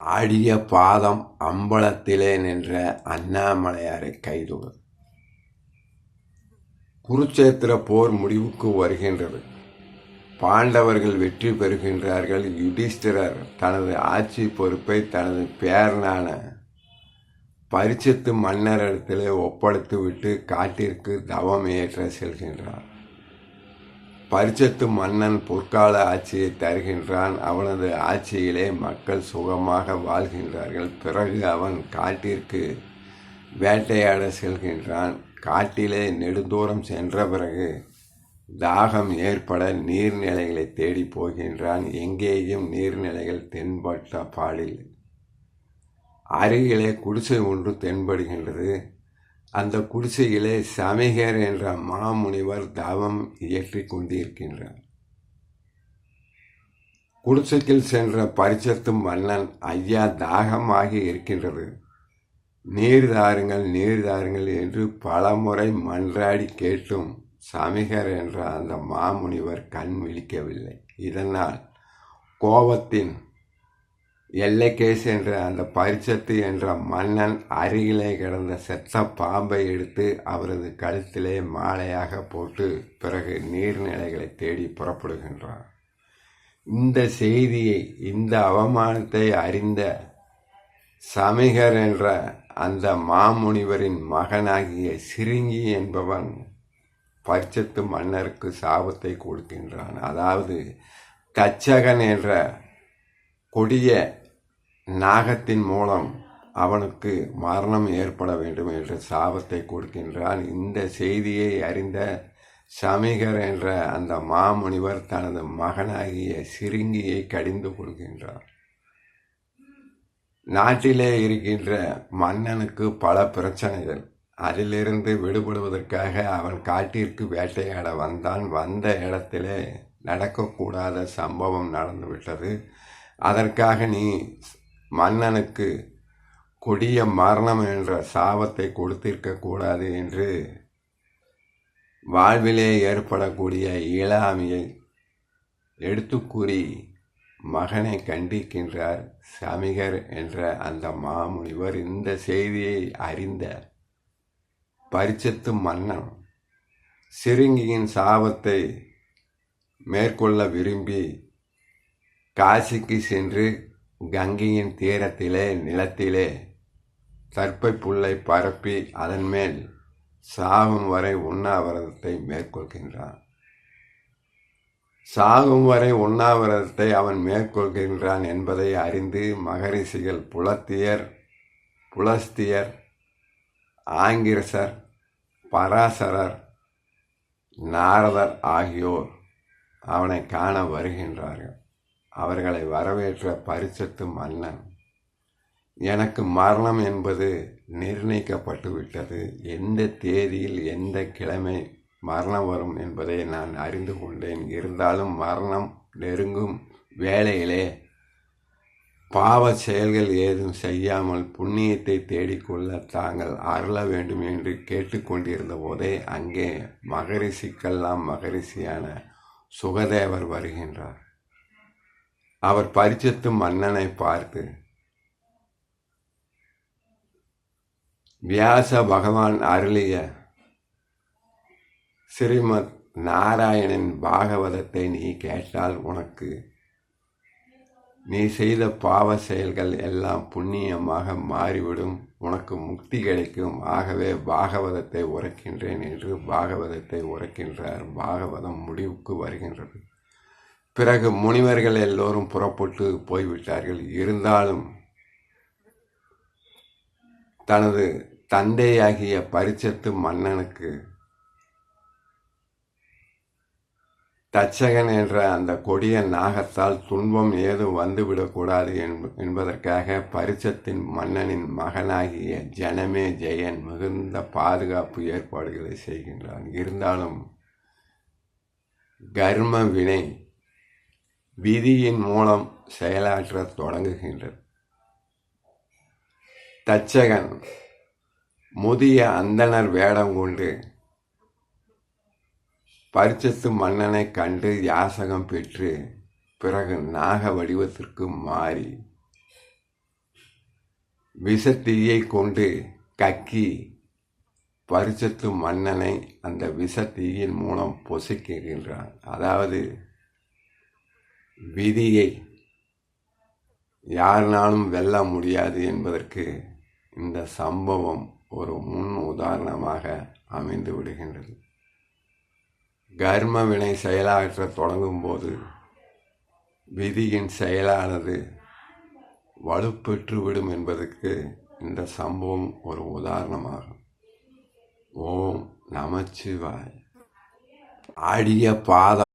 ஆடிய பாதம் அம்பலத்திலே நின்ற அண்ணாமலையாரை கைதொடு. குருச்சேத்திர போர் முடிவுக்கு வருகின்றது. பாண்டவர்கள் வெற்றி பெறுகின்றார்கள். யுதிஷ்டிரர் தனது ஆட்சி பொறுப்பை தனது பேரனான பரிச்சத்து மன்னரிடத்திலே ஒப்படைத்துவிட்டு காட்டிற்கு தவம் ஏற்ற செல்கின்றார். பரிச்சத்து மன்னன் பொற்கால ஆட்சியை தருகின்றான். அவனது ஆட்சியிலே மக்கள் சுகமாக வாழ்கின்றார்கள். பிறகு அவன் காட்டிற்கு வேட்டையாட செல்கின்றான். காட்டிலே நெடுந்தூரம் சென்ற பிறகு தாகம் ஏற்பட நீர்நிலைகளை தேடி போகின்றான். எங்கேயும் நீர்நிலைகள் தென்பட்ட பாடில். அருகிலே குடிசை ஒன்று தென்படுகின்றது. அந்த குடிசையிலே சமிகர் என்ற மாமுனிவர் தவம் இயற்றி கொண்டிருக்கின்றார். குடிசைக்கில் சென்ற பரிசத்தும் மன்னன் ஐயா தாகமாகி இருக்கின்றது. நீர் தாருங்கள் நீர் தாருங்கள் என்று பலமுறை மன்றாடி கேட்டும் சமிகர் என்ற அந்த மாமுனிவர் கண் விழிக்கவில்லை. இதனால் கோபத்தின் எல்லைக்கேஸ் என்ற அந்த பரிசத்து என்ற மன்னன் அருகிலே கிடந்த செத்த பாம்பை எடுத்து அவரது கழுத்திலே மாலையாக போட்டு பிறகு நீர்நிலைகளை தேடி புறப்படுகின்றார் இந்த செய்தியை இந்த அவமானத்தை அறிந்த சமிகர் என்ற அந்த மாமுனிவரின் மகனாகிய சிறுங்கி என்பவன் பரிச்சத்து மன்னருக்கு சாபத்தை கொடுக்கின்றான். அதாவது தச்சகன் என்ற கொடிய நாகத்தின் மூலம் அவனுக்கு மரணம் ஏற்பட வேண்டும் என்ற சாபத்தை கொடுக்கின்றான். இந்த செய்தியை அறிந்த சமிகர் என்ற அந்த மாமுனிவர் தனது மகனாகிய சிறுங்கியை கடிந்து கொள்கின்றார். நாட்டிலே இருக்கின்ற மன்னனுக்கு பல பிரச்சனைகள். அதிலிருந்து விடுபடுவதற்காக அவன் காட்டிற்கு வேட்டையாட வந்தான். வந்த இடத்திலே நடக்கக்கூடாத சம்பவம் நடந்துவிட்டது. அதற்காக நீ மன்னனுக்கு கொடிய மரணம் என்ற சாபத்தை கொடுத்திருக்க கூடாது என்று வாழ்விலே ஏற்படக்கூடிய இயலாமையை எடுத்து கூறி மகனை கண்டிக்கின்றார் சமிகர் என்ற அந்த மாமுனிவர் இந்த செய்தியை அறிந்த பரிச்சத்து மன்னன் சிறுங்கியின் சாபத்தை மேற்கொள்ள விரும்பி காசிக்கு சென்று கங்கையின் தீரத்திலே நிலத்திலே தற்பை புல்லை பரப்பி அதன் மேல் சாகும் வரை உண்ணாவிரதத்தை மேற்கொள்கின்றான். சாகும் வரை உண்ணாவிரதத்தை அவன் மேற்கொள்கின்றான் என்பதை அறிந்து மகரிஷிகள் புலத்தியர் புலஸ்தியர் ஆங்கிரசர் பராசரர் நாரதர் ஆகியோர் அவனை காண வருகின்றார்கள். அவர்களை வரவேற்ற பரிசத்து மன்னன் எனக்கு மரணம் என்பது நிர்ணயிக்கப்பட்டு விட்டது. எந்த தேதியில் எந்த கிழமை மரணம் வரும் என்பதை நான் அறிந்து கொண்டேன். இருந்தாலும் மரணம் நெருங்கும் வேளையிலே பாவ செயல்கள் ஏதும் செய்யாமல் புண்ணியத்தை தேடிக்கொள்ள தாங்கள் அருள வேண்டும் என்று கேட்டுக்கொண்டிருந்த போதே அங்கே மகரிஷிக்கெல்லாம் மகரிஷியான சுகதேவர் வருகின்றார். அவர் பரிச்சத்து மன்னனை பார்த்து வியாச பகவான் அருளிய ஸ்ரீமத் நாராயணன் பாகவதத்தை நீ கேட்டால் உனக்கு நீ செய்த பாவ செயல்கள் எல்லாம் புண்ணியமாக மாறிவிடும். உனக்கு முக்தி கிடைக்கும். ஆகவே பாகவதத்தை உரைக்கின்றேன் என்று பாகவதத்தை உரைக்கின்றார். பாகவதம் முடிவுக்கு வருகின்றது. பிறகு முனிவர்கள் எல்லோரும் புறப்பட்டு போய்விட்டார்கள். இருந்தாலும் தனது தந்தையாகிய பரிச்சத்து மன்னனுக்கு தச்சகன் என்ற அந்த கொடிய நாகத்தால் துன்பம் ஏதும் வந்துவிடக்கூடாது என்பதற்காக பரிச்சத்தின் மன்னனின் மகனாகிய ஜனமே ஜெயன் மிகுந்த பாதுகாப்பு ஏற்பாடுகளை செய்கின்றான். இருந்தாலும் கர்ம வினை விதியின் மூலம் செயலாற்ற தொடங்குகின்றது. தச்சகன் முதிய அந்தனர் வேடம் கொண்டு பரிச்சத்து மன்னனை கண்டு யாசகம் பெற்று பிறகு நாக வடிவத்திற்கு மாறி விஷத்தீயை கொண்டு கக்கி பரிச்சத்து மன்னனை அந்த விஷத்தீயின் மூலம் பொசுக்குகின்றான் அதாவது விதியை யாருனாலும் வெல்ல முடியாது என்பதற்கு இந்த சம்பவம் ஒரு முன் உதாரணமாக அமைந்து விடுகின்றது. கர்ம வினை செயலாற்ற தொடங்கும் போது விதியின் செயலானது வலுப்பெற்றுவிடும் என்பதற்கு இந்த சம்பவம் ஒரு உதாரணமாகும். ஓம் நமச்சிவாய். அடிய பாதம்